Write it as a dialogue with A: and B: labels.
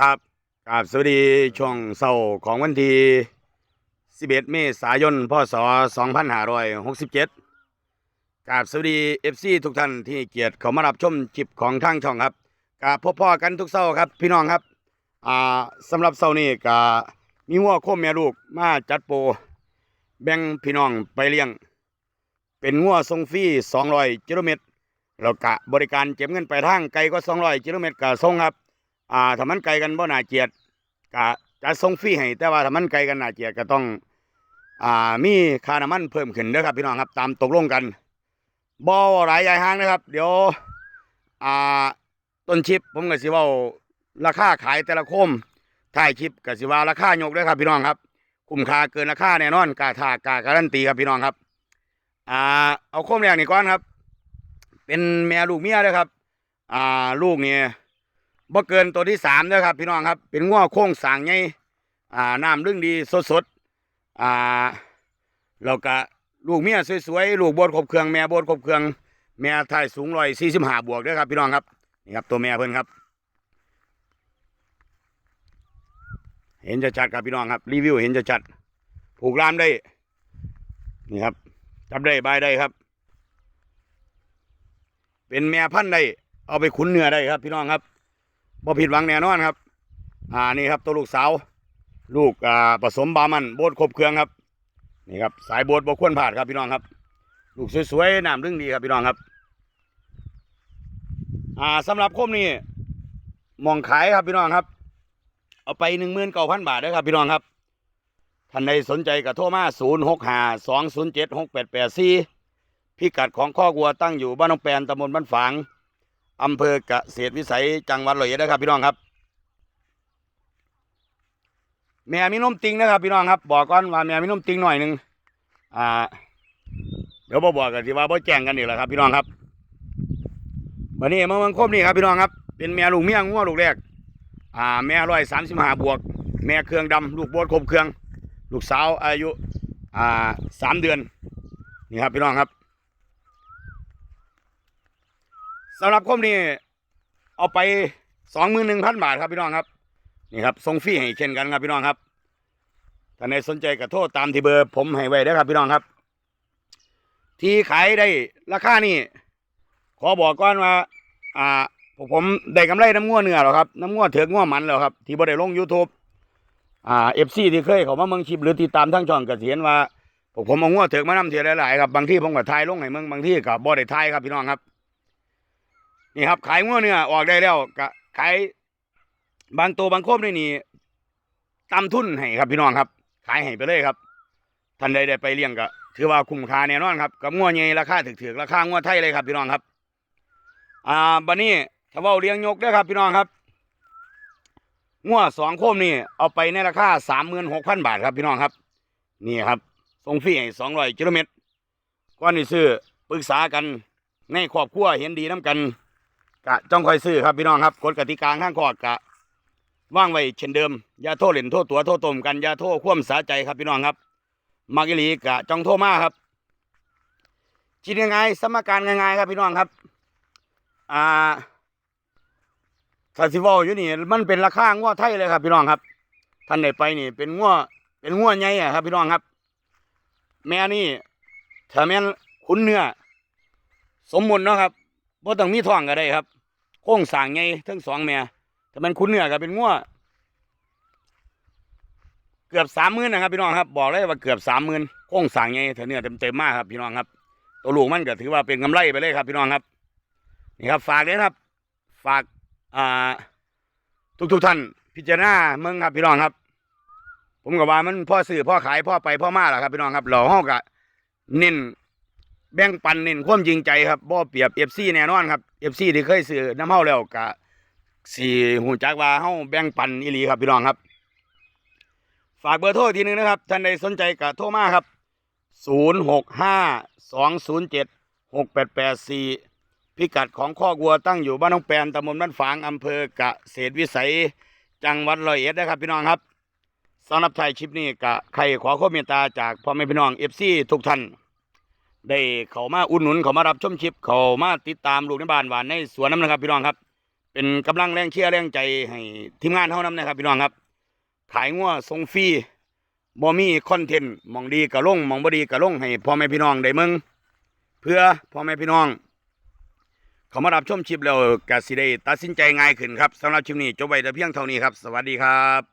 A: ครับกราบสวัสดีช่วงเสาร์ของวันที่ 11 เมษายน พศ 2567กราบสวัสดี FC ทุกท่านที่เกียรติเขามารับชมจิบของทางช่องครับกราบพบพ่อกันทุกเสาร์ครับ พี่น้องครับอ่าสำหรับเสาร์นี้ก็มีหัวโคมแม่ลูกมาจัดโปรแบ่งพี่น้องไปเลี้ยง เป็นงัวทรงฟรี200กิโลเมตรแล้วก็บริการเก็บเงินไปทางไกลก็ 200กิโลเมตรก็ส่งครับ อ่าถ้ามันไกลกันบ่น่าเกียดก็จะส่งฟรีให้แต่ว่าถ้ามันไกลกันน่าเกียดก็ต้องอ่ามีค่าน้ำมันเพิ่มขึ้นเด้อครับพี่น้องครับตามตกลงกันบ่หลายยายห้างนะครับ เดี๋ยวอ่าต้นชิปผมก็สิว้าราคาขายแต่ละโคมท้ายคลิปก็สิว่าราคายกเด้อครับพี่น้องครับ คุ้มค่าเกินราคาแน่นอนกาทากาการันตีครับพี่น้องครับอ่าเอาโคมแรกนี่ก่อนครับ เป็นแม่ลูกเมียเด้อครับ อ่าลูกเนี่ย บ่เกินตัวที่สามเด้อครับ พี่น้องครับ เป็นง้อโค้งสางใหญ่อ่าน้ำลึงดีสดสดๆอ่าแล้วก็ลูกเมียสวยๆลูกบดครบเครื่องแม่บดครบเครื่องแม่ไทยสูงร้อยสี่สิบห้าบวกด้อครับพี่น้องครับนี่ครับตัวแม่เพิ่นครับ เห็นจะชัดครับพี่น้องครับรีวิวเห็นจะชัดผูกล่ามได้นี่ครับจับได้บายได้ครับ เป็นแม่พันธุ์ได้เอาไปขุนเนื้อได้ครับพี่น้องครับ บ่ผิดหวังแน่นอนครับ อ่านี่ครับตัวลูกสาว ลูกอ่าผสมบามันโบดครบเครื่องครับนี่ครับสายโบดบ่ควรพลาดครับพี่น้องครับ ลูกสวยๆน้ำลึงดีครับพี่น้องครับ อ่าสำหรับโคมนี้มองขายครับพี่น้องครับ เอาไปหนึ่งหมื่นเก้าพันบาทเด้ครับพี่น้องครับท่านใดสนใจก็โทรมาศูนย์หกห้าสองศูนย์เจ็ดหกแปดแปดสี่พิกัดของข้อกวัวตั้งอยู่บ้านหนองแปนตำบลบ้านฝาง อำเภอเกษตรวิสัยจังหวัดร้อยเอ็ดนะครับพี่น้องครับ แม่มีนมติงนะครับพี่น้องครับ บอกก่อนว่าแม่มีนมติงหน่อยหนึ่งอ่า เดี๋ยวบอบอกกันสิว่าบ่แจ้งกันอีกแล้วครับ พี่น้องครับวันนี้มาเมืองคมนี่ครับพี่น้องครับ เป็นแม่ลูกเมียงัวลูกแรก อ่า แม่ร้อยสามสิบห้าบวก แม่เครื่องดำลูกโบดคบเครื่อง ลูกสาวอายุ อ่าสามเดือน นี่ครับพี่น้องครับ สำหรับคมนี้เอาไปสองหมื่นหนึ่งพันบาทครับพี่น้องครับ นี่ครับส่งฟรีให้เช่นกันครับพี่น้องครับท่าใดสนใจก็โทษตามที่เบอร์ผมให้ไว้ได้ครับพี่น้องครับ ที่ขายได้ราคานี่ ขอบอกก่อนว่า อ่าผมได้กำไรน้ำง้วเนื้อหรอครับน้ำง้วเถือกง้วมันแล้วครับ ที่บ่ได้ลง YouTube อ่าเอฟซีที่เคยเขามาเมืองชิปหรือติดตามทั้งช่องก็สิเห็นว่าผมเอาง้วเถือกมานำเทียหลายๆครับบางที่ผมก็ทายลงให้เมืองบางที่ก็บ่ได้ทายครับพี่น้องครับ นี่ครับ ขายงัวเนื้อออกได้แล้วก็ขายบางตัวบางโคมนี่นี่ตำทุนให้ครับพี่น้องครับ ขายให้ไปเลยครับท่านใดได้ไปเลี้ยงก็ถือว่าคุ้มค่าแน่นอนครับกับงัวใหญ่ราคาถึกๆราคางัวไทยเลยครับพี่น้องครับ อ่าบัดนี้ถ้าว่าเลี้ยงยกเด้ครับ พี่น้องครับงัวสองโคมนี่เอาไปในราคาสามหมื่นหกพันบาทครับพี่น้องครับ นี่ครับส่งฟรีให้สองร้อยกิโลเมตรก่อนที่ซื้อปรึกษากันในครอบครัวเห็นดีน้ำกัน กะจ้องคอยซื้อครับพี่น้องครับกฎกติกาข้างคอดกะว่างไว้เช่นเดิมอย่าโทษเล่นโทษตัวโทษตมกันอย่าโทษคว่ำสาใจครับพี่น้องครับมักอิลีกะจ้องโทษมาครับคิดยังไงสมการง่ายๆครับพี่น้องครับอ่าฟาสิวอลอยู่นี่มันเป็นราคาง้วไทยเลยครับพี่น้องครับท่านได้ไปนี่ เป็นง้วเป็นง้วใหญ่อะครับ พี่น้องครับ แม่นี่ถ้าแม่นขุนเนื้อสมมุติเนาะครับบ่ต้องมีท้องก็ได้ครับ ค้งสางใหญ่ทั้งสองแม่ถ้ามันขุนเนื้อก็เป็นง้วเกือบสามหมื่นนะครับพี่น้องครับ บอกเลยว่าเกือบสามหมื่นโค้งสางใหญ่ถ้าเนื้อเต็มๆมมากครับพี่น้องครับ ตัวลูกมันก็ถือว่าเป็นกำไรไปเลยครับ พี่น้องครับนี่ครับ ฝากเลยนะครับ ฝากอ่าทุกทุกท่าน พิจารณาเมืองครับพี่น้องครับ ผมก็ว่ามันพ่อซื้อพ่อขายพ่อไปพ่อมาแหละครับพี่น้องครับเราห้องกะเน้น แบ่งปันเน้นความจริงใจครับบ่เปรียบเอฟซีแน่นอนครับเอฟซีที่เคยซื้อน้ำเฮาแล้วกะสี่หูจักว่าเฮาแบ่งปันอีหลีครับพี่น้องครับ ฝากเบอร์โทรทีนึงนะครับท่านใดสนใจกะโทรมาครับศูนย์หกห้าสองศูนย์เจ็ดหกแปดแปดสี่พิกัดของข้อกวัวตั้งอยู่บ้านน้องแปนตำบลบ้านฝางอำเภอกเกษตรวิสัย จังหวัดร้อยเอ็ดนะครับพี่น้องครับสำหรับไทยชิปนี้กะใครขอความเมตตาจากพ่อแม่พี่น้องเอฟซีทุกท่าน ได้เข้ามาอุดหนุนเข้ามารับชมชิปเข้ามาติดตามลูกในบ้านหวานในสวนน้ำนะครับพี่น้องครับ เป็นกำลังแรงเชียร์แรงใจให้ทีมงานเท่านั้นนะครับพี่น้องครับ ขายงัวทรงฟรีบ่มีคอนเทนต์มองดีกะลงมองบดีกะลงให้พ่อแม่พี่น้องได้มืองเพื่อพ่อแม่พี่น้อง เขามารับชมคลิปแล้วกสิได้ตัดสินใจง่ายขึ้นครับสำหรับคลิปนี้จบไว้แต่เพียงเท่านี้ครับ สวัสดีครับ